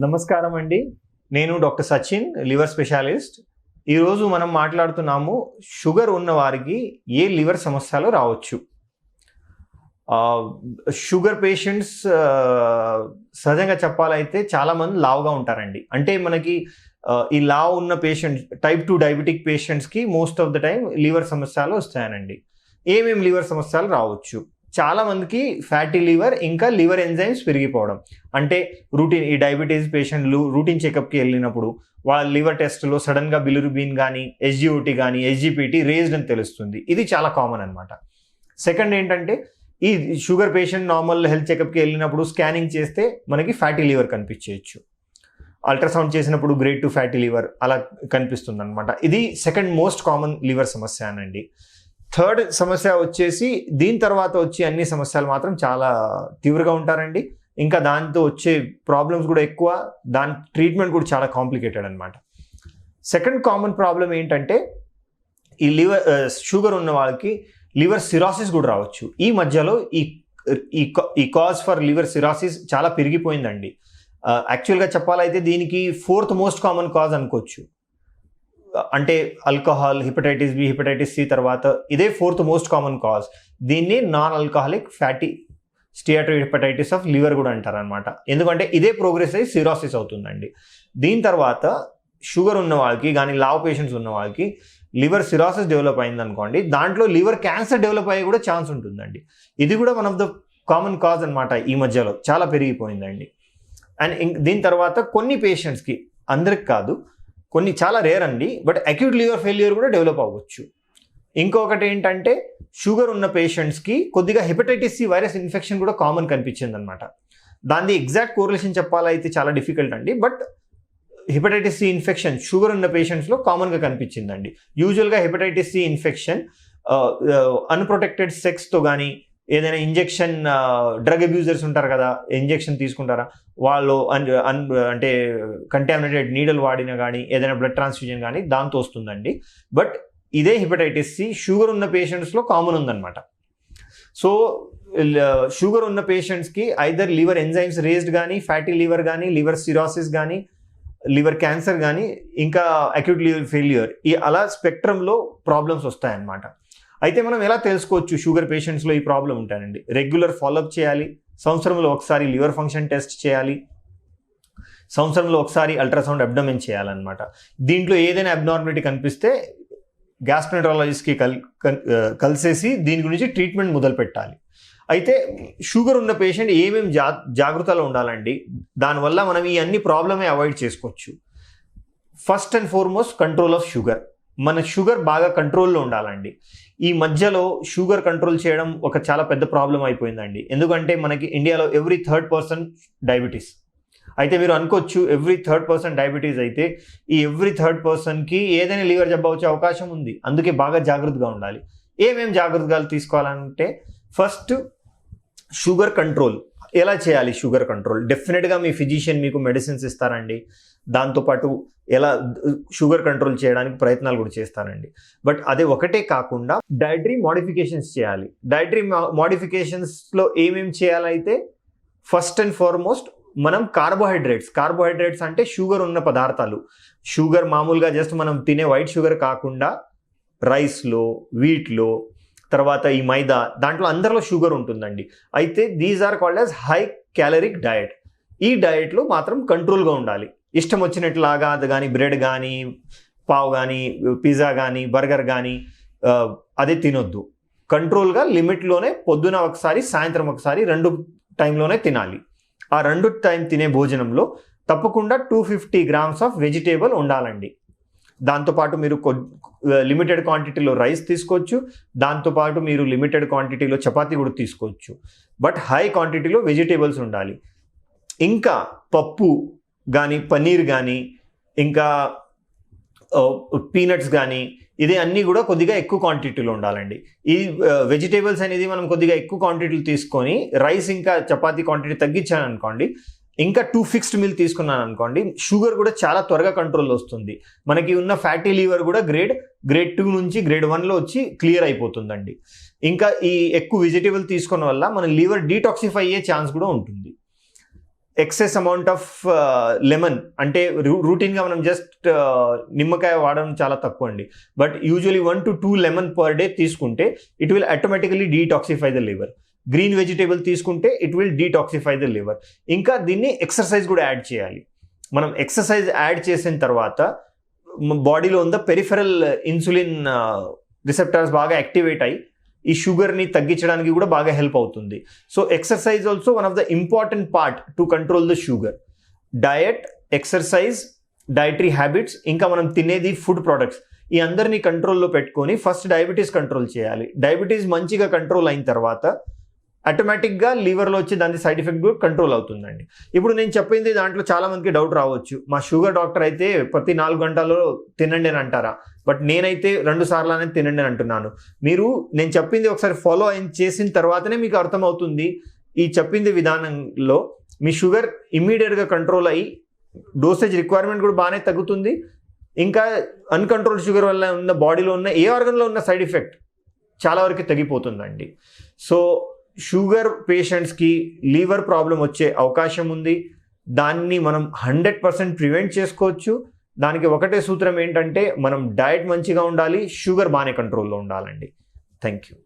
నమస్కారం అండి. నేను డాక్టర్ సచిన్ లివర్ స్పెషాలిస్ట్. ఈరోజు మనం మాట్లాడుతున్నాము షుగర్ ఉన్న వారికి ఏ లివర్ సమస్యలు రావచ్చు? షుగర్ పేషెంట్స్ సహజంగా చెప్పాలైతే చాలామంది లావుగా ఉంటారండి. అంటే మనకి ఈ లావు ఉన్న పేషెంట్ టైప్ టూ డయాబెటిక్ పేషెంట్స్కి most of the time liver సమస్యలు వస్తాయనండి. ఏమేమి లివర్ సమస్యలు రావచ్చు? చాలా మందికి ఫ్యాటీ లివర్ ఇంకా లివర్ ఎంజైమ్స్ పెరిగిపోవడం. అంటే రూటీన్ ఈ డయాబెటీస్ పేషెంట్లు రూటీన్ చెకప్కి వెళ్ళినప్పుడు వాళ్ళ లివర్ టెస్ట్లో సడన్గా బిలురుబీన్ కానీ ఎస్జిఓటీ కానీ ఎస్జిపిటి రేజ్డ్ అని తెలుస్తుంది. ఇది చాలా కామన్ అనమాట సెకండ్ ఏంటంటే ఈ షుగర్ పేషెంట్ నార్మల్ హెల్త్ చెకప్కి వెళ్ళినప్పుడు స్కానింగ్ చేస్తే మనకి ఫ్యాటీ లివర్ కనిపించేయచ్చు. అల్ట్రాసౌండ్ చేసినప్పుడు గ్రేడ్ టు ఫ్యాటీ లివర్ అలా కనిపిస్తుంది అనమాట ఇది సెకండ్ మోస్ట్ కామన్ లివర్ సమస్య అనండి. థర్డ్ సమస్య వచ్చేసి దీని తర్వాత వచ్చే అన్ని సమస్యలు మాత్రం చాలా తీవ్రంగా ఉంటారండి. ఇంకా దాంతో వచ్చే ప్రాబ్లమ్స్ కూడా ఎక్కువ దాని ట్రీట్మెంట్ కూడా చాలా కాంప్లికేటెడ్ అనమాట సెకండ్ కామన్ ప్రాబ్లం ఏంటంటే ఈ లివర్ షుగర్ ఉన్న వాళ్ళకి లివర్ సిరాసిస్ కూడా రావచ్చు. ఈ మధ్యలో ఈ ఈ కా- ఈ కాజ్ ఫర్ లివర్ సిరాసిస్ చాలా పెరిగిపోయిందండి. యాక్చువల్గా చెప్పాలైతే దీనికి ఫోర్త్ మోస్ట్ కామన్ కాజ్ అనుకోవచ్చు. అంటే alcohol hepatitis B hepatitis C తర్వాత ఇదే ఫోర్త్ మోస్ట్ కామన్ కాజ్ దీన్ని non alcoholic fatty steatohepatitis of liver కూడా అంటారనమాట ఎందుకంటే ఇదే ప్రోగ్రెస్ అయ్యి సిరాసిస్ అవుతుందండి. దీని తర్వాత షుగర్ ఉన్న వాళ్ళకి కానీ లావ్ పేషెంట్స్ ఉన్న వాళ్ళకి లివర్ సిరాసిస్ డెవలప్ అయింది అనుకోండి దాంట్లో లివర్ క్యాన్సర్ డెవలప్ అయ్యే కూడా ఛాన్స్ ఉంటుందండి. ఇది కూడా one of the common cause అనమాట ఈ మధ్యలో. చాలా పెరిగిపోయిందండి. అండ్ దీని తర్వాత కొన్ని పేషెంట్స్కి అందరికి కాదు కొన్ని చాలా రేర్ అండి బట్ అక్యూట్ లివర్ ఫెయిల్యూర్ కూడా డెవలప్ అవ్వచ్చు. ఇంకొకటి ఏంటంటే షుగర్ ఉన్న పేషెంట్స్కి కొద్దిగా హెపటైటిస్ సి వైరస్ ఇన్ఫెక్షన్ కూడా కామన్ కనిపించింది అనమాట దాని ఎగ్జాక్ట్ కోరిలేషన్ చెప్పాలైతే చాలా డిఫికల్ట్ అండి but hepatitis C infection sugar ఉన్న పేషెంట్స్లో కామన్గా కనిపించిందండి. యూజువల్గా హెపటైటిస్ సి ఇన్ఫెక్షన్ అన్ప్రొటెక్టెడ్ సెక్స్తో కానీ ఏదైనా ఇంజెక్షన్ డ్రగ్ అబ్యూజర్స్ ఉంటారు కదా ఇంజెక్షన్ తీసుకుంటారా? వాళ్ళు అన్ అన్ అంటే కంటామినేటెడ్ నీడలు వాడినా కానీ ఏదైనా బ్లడ్ ట్రాన్స్ఫ్యూజన్ కానీ దాంతో వస్తుందండి. బట్ ఇదే హెపటైటిస్ సి షుగర్ ఉన్న పేషెంట్స్లో కామన్ ఉందన్నమాట. సో షుగర్ ఉన్న పేషెంట్స్కి ఐదర్ లివర్ ఎంజైమ్స్ రేస్డ్ కానీ ఫ్యాటీ లివర్ కానీ లివర్ సిరాసిస్ కానీ లివర్ క్యాన్సర్ కానీ ఇంకా అక్యూట్ లివర్ ఫెయిల్యూర్ ఈ అలా స్పెక్ట్రంలో ప్రాబ్లమ్స్ వస్తాయన్నమాట. అయితే మనం ఎలా తెలుసుకోవచ్చు షుగర్ పేషెంట్స్లో ఈ ప్రాబ్లం ఉంటానండి? రెగ్యులర్ ఫాలోఅప్ చేయాలి సంవత్సరంలో ఒకసారి లివర్ ఫంక్షన్ టెస్ట్ చేయాలి సంవత్సరంలో ఒకసారి అల్ట్రాసౌండ్ అబ్డమెన్ చేయాలన్నమాట. దీంట్లో ఏదైనా అబ్నార్మాలిటీ కనిపిస్తే గ్యాస్ట్రెంట్రాలజిస్ట్కి కల్ కల్- కలిసేసి దీని గురించి ట్రీట్మెంట్ మొదలు పెట్టాలి. అయితే షుగర్ ఉన్న పేషెంట్ ఏమేమి జా జాగ్రత్తలో ఉండాలండి? దానివల్ల మనం ఈ అన్ని ప్రాబ్లమే అవాయిడ్ చేసుకోవచ్చు. First and foremost control of sugar. మన షుగర్ బాగా కంట్రోల్లో ఉండాలండి. ఈ మధ్యలో షుగర్ కంట్రోల్ చేయడం ఒక చాలా పెద్ద ప్రాబ్లం అయిపోయిందండి. ఎందుకంటే మనకి ఇండియాలో ఎవ్రీ థర్డ్ పర్సన్ డయాబెటీస్. అయితే మీరు అనుకోవచ్చు ఎవ్రీ థర్డ్ పర్సన్ డయాబెటీస్ అయితే ఈ ఎవ్రీ థర్డ్ పర్సన్కి ఏదైనా లివర్ జబ్బు వచ్చే అవకాశం ఉంది. అందుకే బాగా జాగ్రత్తగా ఉండాలి. ఏమేం జాగ్రత్తలు తీసుకోవాలంటే ఫస్ట్ షుగర్ కంట్రోల్. ఎలా చేయాలి షుగర్ కంట్రోల్? డెఫినెట్గా మీ ఫిజిషియన్ మీకు మెడిసిన్స్ ఇస్తారండి. దాంతోపాటు ఎలా షుగర్ కంట్రోల్ చేయడానికి ప్రయత్నాలు కూడా చేస్తారండి. బట్ అదే ఒకటే కాకుండా డైటరీ మోడిఫికేషన్స్ చేయాలి. డైటరీ మోడిఫికేషన్స్లో ఏమేమి చేయాలైతే ఫస్ట్ అండ్ ఫార్మోస్ట్ మనం కార్బోహైడ్రేట్స్ కార్బోహైడ్రేట్స్ అంటే షుగర్ ఉన్న పదార్థాలు. షుగర్ మామూలుగా జస్ట్ మనం తినే వైట్ షుగర్ కాకుండా రైస్లో వీట్లో తర్వాత ఈ మైదా దాంట్లో అందరిలో షుగర్ ఉంటుందండి. అయితే these are called as high caloric diet. ఈ డయట్లో మాత్రం కంట్రోల్గా ఉండాలి. ఇష్టం వచ్చినట్లాగా అది కానీ బ్రెడ్ కానీ పావ్ కానీ పిజ్జా కానీ బర్గర్ కానీ అదే తినొద్దు. కంట్రోల్గా లిమిట్లోనే పొద్దున ఒకసారి సాయంత్రం ఒకసారి రెండు టైంలోనే తినాలి. ఆ రెండు టైం తినే భోజనంలో తప్పకుండా two fifty grams of vegetable ఉండాలండి. దాంతోపాటు మీరు లిమిటెడ్ క్వాంటిటీలో రైస్ తీసుకోవచ్చు. దాంతోపాటు మీరు లిమిటెడ్ క్వాంటిటీలో చపాతీ కూడా తీసుకోవచ్చు. బట్ హై క్వాంటిటీలో వెజిటేబుల్స్ ఉండాలి. ఇంకా పప్పు కానీ పన్నీర్ కానీ ఇంకా పీనట్స్ కానీ ఇది అన్నీ కూడా కొద్దిగా ఎక్కువ క్వాంటిటీలో ఉండాలండి. ఈ వెజిటేబుల్స్ అనేది మనం కొద్దిగా ఎక్కువ క్వాంటిటీలు తీసుకొని రైస్ ఇంకా చపాతీ క్వాంటిటీ తగ్గించాను అనుకోండి ఇంకా టూ ఫిక్స్డ్ మీల్ తీసుకున్నాను అనుకోండి షుగర్ కూడా చాలా త్వరగా కంట్రోల్ వస్తుంది. మనకి ఉన్న ఫ్యాటీ లీవర్ కూడా గ్రేడ్ గ్రేడ్ టూ నుంచి గ్రేడ్ వన్లో వచ్చి క్లియర్ అయిపోతుందండి. ఇంకా ఈ ఎక్కువ వెజిటేబుల్ తీసుకున్న వల్ల మన లీవర్ డీటాక్సిఫై అయ్యే ఛాన్స్ కూడా ఉంటుంది. ఎక్సెస్ అమౌంట్ ఆఫ్ లెమన్ అంటే రూటీన్గా మనం జస్ట్ uh, నిమ్మకాయ వాడడం చాలా తక్కువ అండి but usually one to two lemon per day తీసుకుంటే it will automatically detoxify the liver green vegetable తీసుకుంటే it will detoxify the liver. ఇంకా దీన్ని ఎక్సర్సైజ్ కూడా యాడ్ చేయాలి. మనం ఎక్సర్సైజ్ యాడ్ చేసిన తర్వాత బాడీలో ఉన్న పెరిఫెరల్ ఇన్సులిన్ రిసెప్టార్స్ బాగా యాక్టివేట్ అయ్యి ఈ షుగర్ని తగ్గించడానికి కూడా బాగా హెల్ప్ అవుతుంది. So exercise also one of the important part to control the sugar. Diet exercise dietary habits ఇంకా మనం తినేది ఫుడ్ ప్రొడక్ట్స్. ఈ అందరినీ కంట్రోల్లో పెట్టుకొని ఫస్ట్ డయాబెటీస్ కంట్రోల్ చేయాలి. డయాబెటీస్ మంచిగా కంట్రోల్ అయిన తర్వాత ఆటోమేటిక్గా లీవర్లో వచ్చి దాని సైడ్ ఎఫెక్ట్ కూడా కంట్రోల్ అవుతుందండి. ఇప్పుడు నేను చెప్పింది దాంట్లో చాలామందికి డౌట్ రావచ్చు. మా షుగర్ డాక్టర్ అయితే ప్రతి నాలుగు గంటల్లో తినండి అని అంటారా? బట్ నేనైతే రెండు సార్లు అనేది తినండి అని అంటున్నాను. మీరు నేను చెప్పింది ఒకసారి ఫాలో అయిన చేసిన తర్వాతనే మీకు అర్థమవుతుంది. ఈ చెప్పింది విధానంలో మీ షుగర్ ఇమ్మీడియట్గా కంట్రోల్ అయ్యి డోసేజ్ రిక్వైర్మెంట్ కూడా బాగానే తగ్గుతుంది. ఇంకా అన్కంట్రోల్ షుగర్ వల్ల ఉన్న బాడీలో ఉన్న ఏ ఆర్గన్లో ఉన్న సైడ్ ఎఫెక్ట్ చాలా వరకు తగ్గిపోతుందండి. సో షుగర్ పేషెంట్స్కి లీవర్ ప్రాబ్లం వచ్చే అవకాశం ఉంది. దాన్ని మనం హండ్రెడ్ పర్సెంట్ ప్రివెంట్ చేసుకోవచ్చు. దానికి ఒకటే సూత్రం ఏంటంటే మనం డయట్ మంచిగా ఉండాలి షుగర్ బాగానే కంట్రోల్లో ఉండాలండి. Thank you